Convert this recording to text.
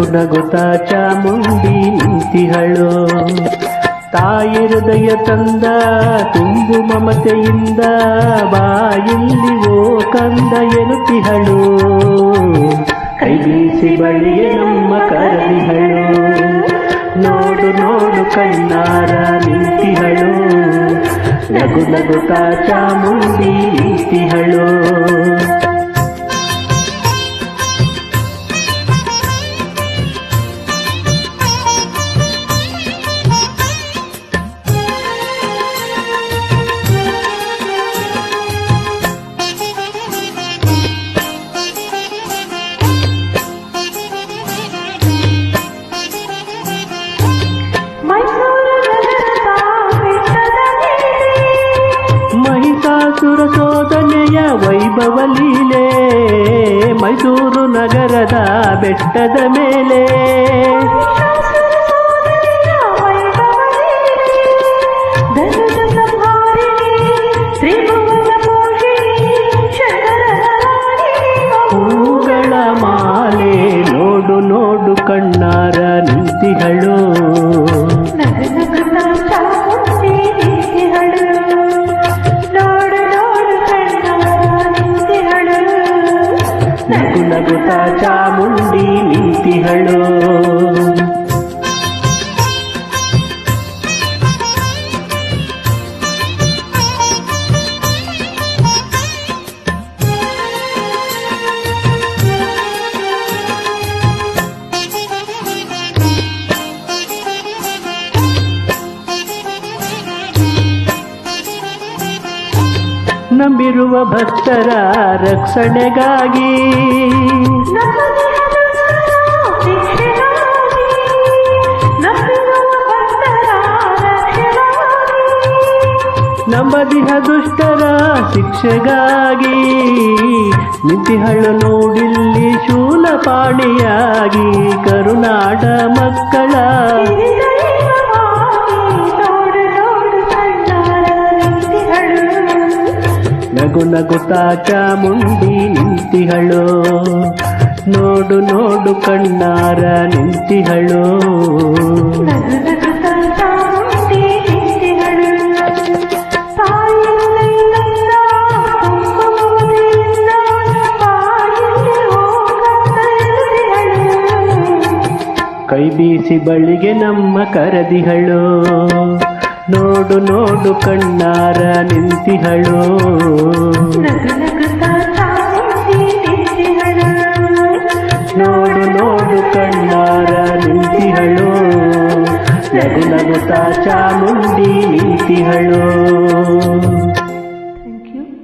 ನಗು ನಗುತ್ತಾ ಚಾಮುಂಡಿ ನಿಂತಿಹಳು ತಾಯಿ ಹೃದಯ ತಂದ ತುಂಬು ಮಮತೆಯಿಂದ ಬಾಯಿಲ್ಲಿ ಓ ಕಂದ ಎನುತಿಹಳು. ಕೈ ಬೀಸಿ ಬಳಿಯ ನಮ್ಮ ಕರದಿಹಳು ನೋಡು ನೋಡು ಕಣ್ಣಾರ ನಿಂತಿಹಳು. ನಗು ನಗುತ್ತಾ ಚಾಮುಂಡಿ ನಿಂತಿಹಳು. ಲೀಲೆ ಮೈಸೂರು ನಗರದ ಬೆಟ್ಟದ ಮೇಲೆ. ಹೂಗಳ ಮಾಲೆ ನೋಡು ನೋಡು ಕಣ್ಣಾರ ನಿಂತಿಹಳು ನಗು ನಗುತ್ತಾ ಚಾಮುಂಡಿ ನಿಂತಿಹಳು ನಂಬಿರುವ ಭಕ್ತರ ರಕ್ಷಣೆಗಾಗಿ. ನಮ್ಮ ನಂಬದಿಹ ದುಷ್ಟರ ಶಿಕ್ಷೆಗಾಗಿ. ನಿತಿಹಳ ನೋಡಿಲ್ಲಿ ಶೂಲಪಾಣಿಯಾಗಿ ಕರುನಾಡ ಮಕ್ಕಳ. ನಗು ನಗುತ್ತಾ ಮುಂಡಿ ನಿಂತಿಹಳು. ನೋಡು ನೋಡು ಕಣ್ಣಾರ ನಿಂತಿಹಳು. ಕೈ ಬೀಸಿ ಬಳಿಗೆ ನಮ್ಮ ಕರದಿಹಳು. ನೋಡು ನೋಡು ಕಣ್ಣಾರ ನಿಂತಿಹಳು. ನೋಡು ನೋಡು ಕಣ್ಣಾರ ನಿಂತಿಹಳು. ನಗು ನಗುತ್ತಾ ಚಾಮುಂಡಿ ನಿಂತಿಹಳು.